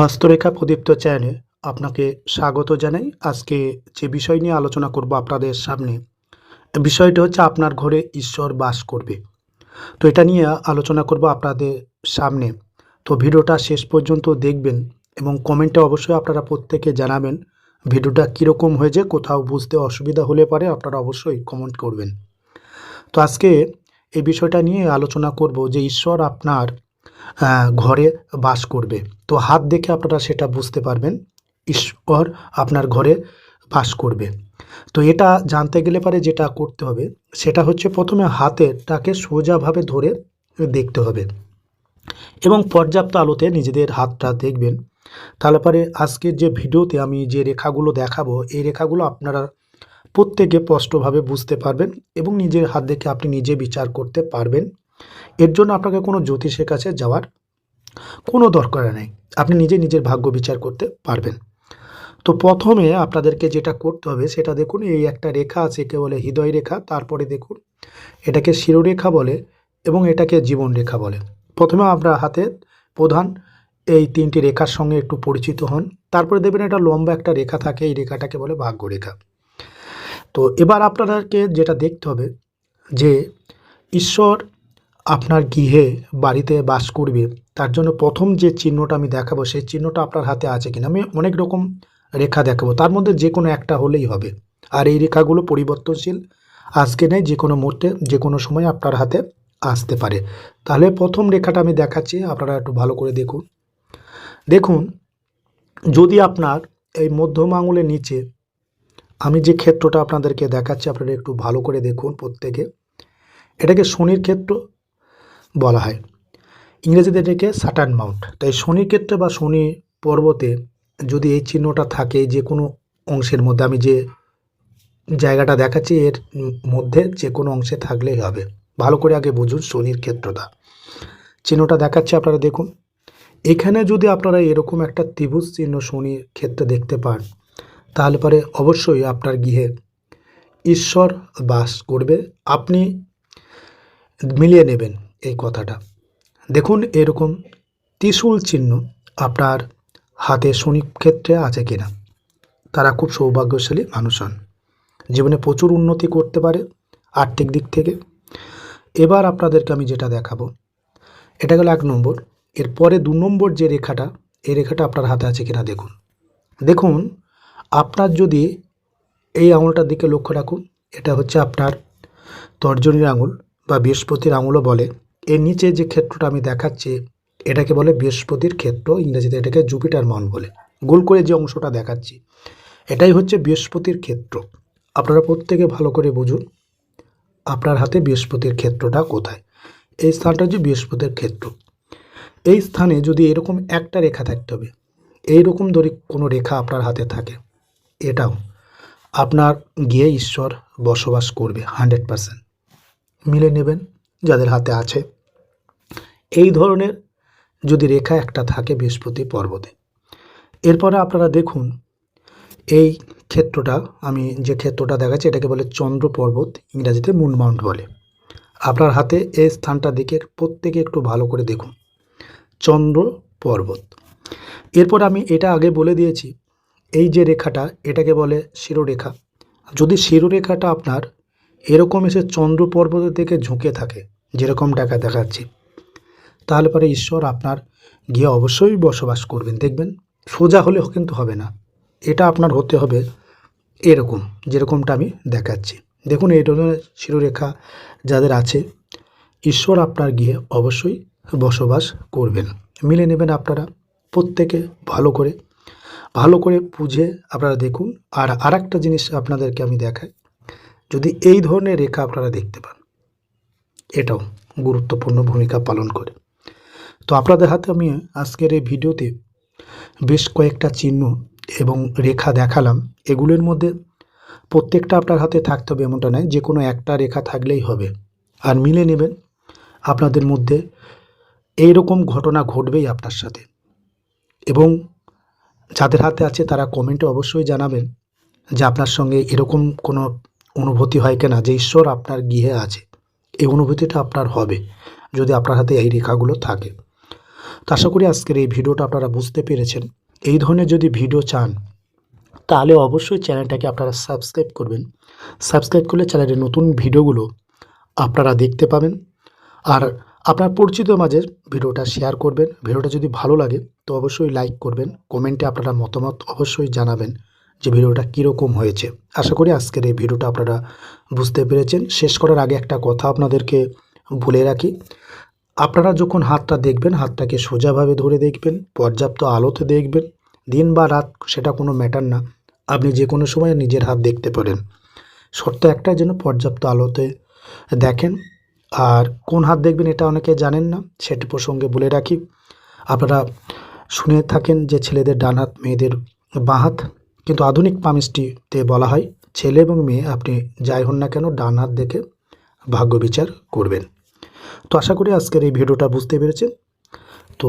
হস্তরেখা প্রদীপ্ত চ্যানেলে আপনাকে স্বাগত জানাই। আজকে যে বিষয় নিয়ে আলোচনা করব আপনাদের সামনে, বিষয়টা হচ্ছে আপনার ঘরে ঈশ্বর বাস করবে। তো এটা নিয়ে আলোচনা করব আপনাদের সামনে। তো ভিডিওটা শেষ পর্যন্ত দেখবেন এবং কমেন্টে অবশ্যই আপনারা প্রত্যেকে জানাবেন ভিডিওটা কীরকম হয়েছে, কোথাও বুঝতে অসুবিধা হলে পারে আপনারা অবশ্যই কমেন্ট করবেন। তো আজকে এই বিষয়টা নিয়ে আলোচনা করব যে ঈশ্বর আপনার ঘরে বাস করবে। তো হাত দেখে আপনারা সেটা বুঝতে পারবেন। ঈশ্বর আপনার ঘরে বাস করবে। তো এটা জানতে গেলে পারে যেটা করতে হবে, সেটা হচ্ছে প্রথমে হাতেরটাকে সোজাভাবে ধরে দেখতে হবে। এবং পর্যাপ্ত আলোতে নিজেদের হাতটা দেখবেন। তাহলে পরে আজকের যে ভিডিওতে আমি যে রেখাগুলো দেখাবো, এই রেখাগুলো আপনারা প্রত্যেকে স্পষ্টভাবে বুঝতে পারবেন এবং নিজের হাত দেখে আপনি নিজে বিচার করতে পারবেন। এর জন্য আপনাকে কোনো জ্যোতিষের কাছে যাওয়ার কোনো দরকার নেই। আপনি নিজে নিজের ভাগ্য বিচার করতে পারবেন। তো প্রথমে আপনাদেরকে যেটা করতে হবে, সেটা দেখুন, এই একটা রেখা আছে, একে বলে হৃদয় রেখা, তারপরে দেখুন, এটাকে শিরোরেখা বলে এবং এটাকে জীবন রেখা বলে। প্রথমে আমরা হাতে প্রধান এই তিনটি রেখার সঙ্গে একটু পরিচিত হন। তারপরে দেখবেন এটা লম্বা একটা রেখা থাকে, এই রেখাটাকে বলে ভাগ্য রেখা। তো এবার আপনাদেরকে যেটা দেখতে হবে, যে ঈশ্বর আপনার গৃহে বাড়িতে বাস করবে, তার জন্য প্রথম যে চিহ্নটা আমি দেখাবো, সেই চিহ্নটা আপনার হাতে আছে কিনা? আমি অনেক রকম রেখা দেখাবো। তার মধ্যে যে কোনো একটা হলেই হবে। আর এই রেখাগুলো পরিবর্তনশীল। আজকে নেই যে কোনো মুহূর্তে, যে কোনো সময় আপনার হাতে আসতে পারে। তাহলে প্রথম রেখাটা আমি দেখাচ্ছি, আপনারা একটু ভালো করে দেখুন। দেখুন, যদি আপনার এই মধ্যম আঙুলের নিচে, আমি যে ক্ষেত্রটা আপনাদেরকে দেখাচ্ছি, আপনারা একটু ভালো করে দেখুন প্রত্যেকে। এটাকে শনির ক্ষেত্র বলা হয়। ইংরেজিতে এটাকে সাটার্ন মাউন্ট তাই শনির ক্ষেত্রে বা শনি পর্বতে যদি এই চিহ্নটা থাকে যে কোনো অংশের মধ্যে, আমি যে জায়গাটা দেখাচ্ছি, এর মধ্যে যে কোনো অংশে থাকলেই হবে। ভালো করে আগে বুঝুন শনির ক্ষেত্রটা। চিহ্নটা দেখাচ্ছি আপনারা দেখুন। এখানে যদি আপনারা এরকম একটা ত্রিভুজ চিহ্ন শনির ক্ষেত্রে দেখতে পান, তাহলে পরে অবশ্যই আপনার গৃহে ঈশ্বর বাস করবে। আপনি মিলিয়ে নেবেন। এই কথাটা। দেখুন এরকম ত্রিশূল চিহ্ন আপনার হাতে শনি ক্ষেত্রে আছে কিনা। তারা খুব সৌভাগ্যশালী মানুষ হন। জীবনে প্রচুর উন্নতি করতে পারে আর্থিক দিক থেকে। এবার আপনাদেরকে আমি যেটা দেখাবো, এটা গেল এক নম্বর। এরপরে দু নম্বর যে রেখাটা, এই রেখাটা আপনার হাতে আছে কিনা দেখুন। দেখুন, আপনার যদি এই আঙুলটার দিকে লক্ষ্য রাখুন, এটা হচ্ছে আপনার তর্জনীর আঙুল বা বৃহস্পতির আঙুলও বলে। এর নিচে যে ক্ষেত্রটা আমি দেখাচ্ছি, এটাকে বলে বৃহস্পতির ক্ষেত্র, ইংরেজিতে এটাকে জুপিটার মান বলে। গোল করে যে অংশটা দেখাচ্ছি, এটাই হচ্ছে বৃহস্পতির ক্ষেত্র। আপনারা প্রত্যেকে ভালো করে বুঝুন, আপনার হাতে বৃহস্পতির ক্ষেত্রটা কোথায়? এই স্থানটা হচ্ছে বৃহস্পতির ক্ষেত্র। এই স্থানে যদি এরকম একটা রেখা থাকতে হবে এই রকম ধরে কোনো রেখা আপনার হাতে থাকে, এটাও আপনার গিয়ে ঈশ্বর বসবাস করবে, হান্ড্রেড পারসেন্ট। মিলে নেবেন, যাদের হাতে আছে। এই ধরনের যদি রেখা একটা থাকে বৃহস্পতি পর্বতে। এরপরে আপনারা দেখুন, এই ক্ষেত্রটা, আমি যে ক্ষেত্রটা দেখাচ্ছি, এটাকে বলে চন্দ্র পর্বত, ইংরাজিতে মুন মাউন্ট বলে। আপনার হাতে এই স্থানটা দিকে প্রত্যেকে একটু ভালো করে দেখুন। চন্দ্র পর্বত। এরপর আমি এটা আগে বলে দিয়েছি, এই যে রেখাটা, এটাকে বলে শিরোরেখা। যদি শিরোরেখাটা আপনার এরকম এসে চন্দ্র পর্বতের দিকে ঝুঁকে থাকে যেরকম টাকা দেখাচ্ছি তাহলে পরে ঈশ্বর আপনার গিয়ে অবশ্যই বসবাস করবেন, দেখবেন? সোজা হলেও কিন্তু হবে না। এটা আপনার হতে হবে এরকম, যেরকমটা আমি দেখাচ্ছি। দেখুন, এই ধরনের শিরোরেখা যাদের আছে, ঈশ্বর আপনার গিয়ে অবশ্যই বসবাস করবেন। মিলে নেবেন আপনারা প্রত্যেকে ভালো করে। ভালো করে বুঝে আপনারা দেখুন। আর আর একটা জিনিস আপনাদেরকে আমি দেখাই। যদি এই ধরনের রেখা আপনারা দেখতে পান, এটাও গুরুত্বপূর্ণ ভূমিকা পালন করে। তো আপনাদের হাতে আমি আজকের এই ভিডিওতে বেশ কয়েকটা চিহ্ন এবং রেখা দেখালাম। এগুলোর মধ্যে প্রত্যেকটা আপনার হাতে থাকতে হবে এমনটা নয়, যে কোনো একটা রেখা থাকলেই হবে। আর মিলে নেবেন, আপনাদের মধ্যে এই রকম ঘটনা ঘটবেই আপনার সাথে। এবং যাদের হাতে আছে তারা কমেন্টে অবশ্যই জানাবেন যে আপনার সঙ্গে এরকম কোনো অনুভূতি হয় কিনা, যে ঈশ্বর আপনার গৃহে আছে। এই অনুভূতিটা আপনার হবে, যদি আপনার হাতে এই রেখাগুলো থাকে। আশা করি আজকের এই ভিডিওটা আপনারা বুঝতে পেরেছেন। এই ধরনের যদি ভিডিও চান, তাহলে অবশ্যই চ্যানেলটাকে আপনারা সাবস্ক্রাইব করবেন। সাবস্ক্রাইব করলে চ্যানেলের নতুন ভিডিওগুলো আপনারা দেখতে পাবেন। আর আপনার পরিচিত মাঝে ভিডিওটা শেয়ার করবেন। ভিডিওটা যদি ভালো লাগে, তো অবশ্যই লাইক করবেন। কমেন্টে আপনারা মতামত অবশ্যই জানাবেন যে ভিডিওটা কীরকম হয়েছে। আশা করি আজকের এই ভিডিওটা আপনারা বুঝতে পেরেছেন। শেষ করার আগে একটা কথা আপনাদেরকে বলে রাখি। আপনারা যখন হাতটা দেখবেন, হাতটাকে সোজাভাবে ধরে দেখবেন, পর্যাপ্ত আলোতে দেখবেন, দিন বা রাত সেটা কোনো ম্যাটার না। আপনি যে কোনো সময় নিজের হাত দেখতে পারেন। শর্ত একটাই যেন পর্যাপ্ত আলোতে দেখেন। আর কোন হাত দেখবেন এটা অনেকে জানেন না, সেটি প্রসঙ্গে বলে রাখি। আপনারা শুনে থাকেন যে ছেলেদের ডান হাত, মেয়েদের বাঁ হাত। কিন্তু আধুনিক পামিস্ট্রিতে বলা হয়, ছেলে এবং মেয়ে আপনি যাই হন না কেন, ডান হাত দেখে ভাগ্য বিচার করবেন। তো আশা করি আজকের এই ভিডিওটা বুঝতে পেরেছেন। তো